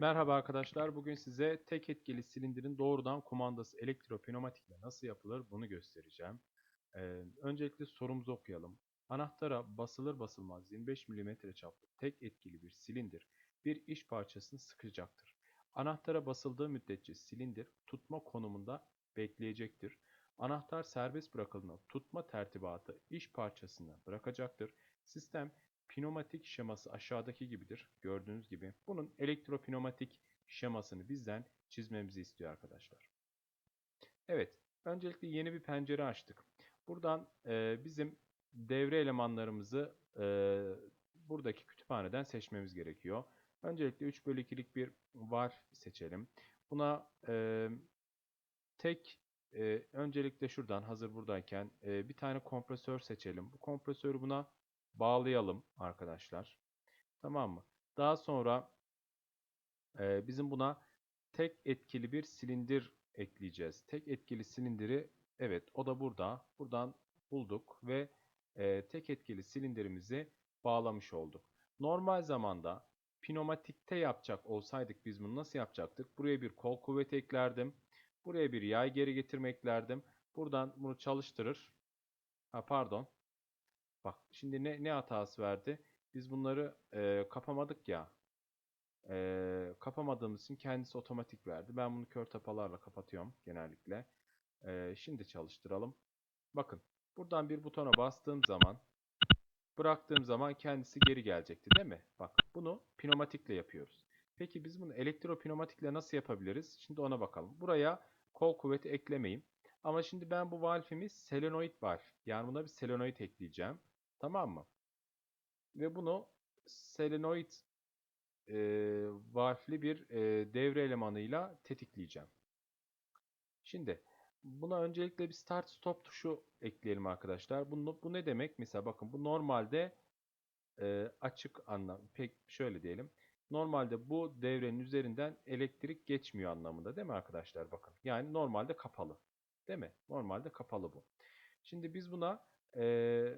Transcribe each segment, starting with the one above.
Merhaba arkadaşlar. Bugün size tek etkili silindirin doğrudan kumandası elektropneumatikle nasıl yapılır bunu göstereceğim. Ee, öncelikle sorumuzu okuyalım. Anahtara basılır basılmaz 25 mm çaplı tek etkili bir silindir bir iş parçasını sıkacaktır. Anahtara basıldığı müddetçe silindir tutma konumunda bekleyecektir. Anahtar serbest bırakıldığında tutma tertibatı iş parçasını bırakacaktır. Sistem pneumatik şeması aşağıdaki gibidir. Gördüğünüz gibi. Bunun elektropneumatik şemasını bizden çizmemizi istiyor arkadaşlar. Evet. Öncelikle yeni bir pencere açtık. Buradan e, bizim devre elemanlarımızı e, buradaki kütüphaneden seçmemiz gerekiyor. Öncelikle 3 bölü 2'lik bir var seçelim. Buna e, tek e, öncelikle şuradan hazır buradayken e, bir tane kompresör seçelim. Bu kompresörü buna bağlayalım arkadaşlar. Tamam mı? Daha sonra e, bizim buna tek etkili bir silindir ekleyeceğiz. Tek etkili silindiri evet o da burada. Buradan bulduk ve e, tek etkili silindirimizi bağlamış olduk. Normal zamanda pneumatikte yapacak olsaydık biz bunu nasıl yapacaktık? Buraya bir kol kuvveti eklerdim. Buraya bir yay geri getirme eklerdim. Buradan bunu çalıştırır. Ha pardon. Bak şimdi ne, ne hatası verdi? Biz bunları e, kapamadık ya. E, kapamadığımız için kendisi otomatik verdi. Ben bunu kör tapalarla kapatıyorum genellikle. E, şimdi çalıştıralım. Bakın buradan bir butona bastığım zaman bıraktığım zaman kendisi geri gelecekti değil mi? Bak bunu pneumatikle yapıyoruz. Peki biz bunu elektropneumatikle nasıl yapabiliriz? Şimdi ona bakalım. Buraya kol kuvveti eklemeyin. Ama şimdi ben bu valfimiz selenoid valf. Yani buna bir selenoid ekleyeceğim. Tamam mı? Ve bunu selenoid e, valfli bir e, devre elemanıyla tetikleyeceğim. Şimdi buna öncelikle bir start stop tuşu ekleyelim arkadaşlar. Bu, bu ne demek? Mesela bakın bu normalde e, açık anlam. Pek şöyle diyelim. Normalde bu devrenin üzerinden elektrik geçmiyor anlamında değil mi arkadaşlar? Bakın. Yani normalde kapalı. Değil mi? Normalde kapalı bu. Şimdi biz buna e,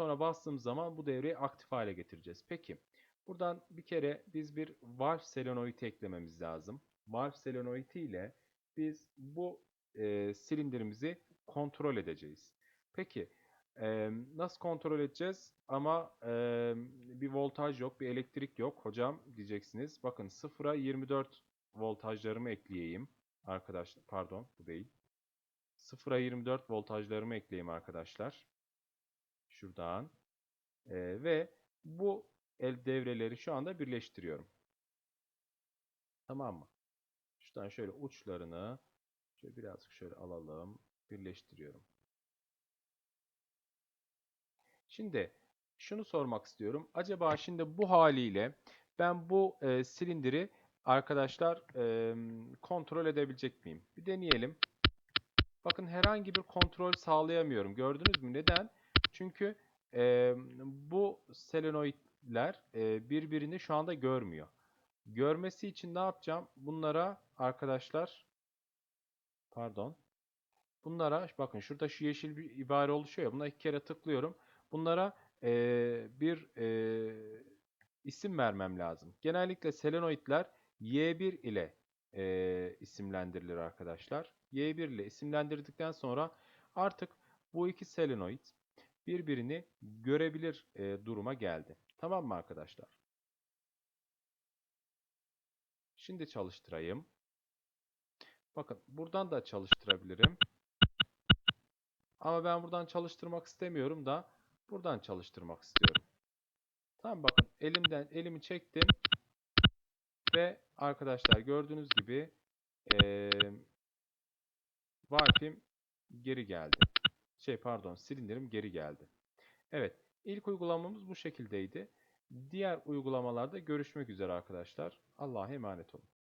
butona bastığımız zaman bu devreyi aktif hale getireceğiz. Peki buradan bir kere biz bir valve solenoidi eklememiz lazım. Valve solenoidi ile biz bu e, silindirimizi kontrol edeceğiz. Peki e, nasıl kontrol edeceğiz? Ama e, bir voltaj yok, bir elektrik yok. Hocam diyeceksiniz. Bakın 0'a 24 voltajlarımı ekleyeyim. Arkadaşlar pardon bu değil. 0'a 24 voltajlarımı ekleyeyim arkadaşlar. Şuradan. Ee, ve bu el devreleri şu anda birleştiriyorum. Tamam mı? Şuradan şöyle uçlarını şöyle birazcık şöyle alalım. Birleştiriyorum. Şimdi şunu sormak istiyorum. Acaba şimdi bu haliyle ben bu e, silindiri arkadaşlar e, kontrol edebilecek miyim? Bir deneyelim. Bakın herhangi bir kontrol sağlayamıyorum. Gördünüz mü? Neden? Çünkü e, bu selenoidler e, birbirini şu anda görmüyor. Görmesi için ne yapacağım? Bunlara arkadaşlar pardon. Bunlara bakın şurada şu yeşil bir ibare oluşuyor ya. Buna iki kere tıklıyorum. Bunlara e, bir e, isim vermem lazım. Genellikle selenoidler Y1 ile e, isimlendirilir arkadaşlar. Y1 ile isimlendirdikten sonra artık bu iki selenoid birbirini görebilir e, duruma geldi. Tamam mı arkadaşlar? Şimdi çalıştırayım. Bakın buradan da çalıştırabilirim. Ama ben buradan çalıştırmak istemiyorum da buradan çalıştırmak istiyorum. Tamam bakın elimden elimi çektim ve arkadaşlar gördüğünüz gibi ee, valfim geri geldi. Şey pardon silindirim geri geldi. Evet ilk uygulamamız bu şekildeydi. Diğer uygulamalarda görüşmek üzere arkadaşlar. Allah'a emanet olun.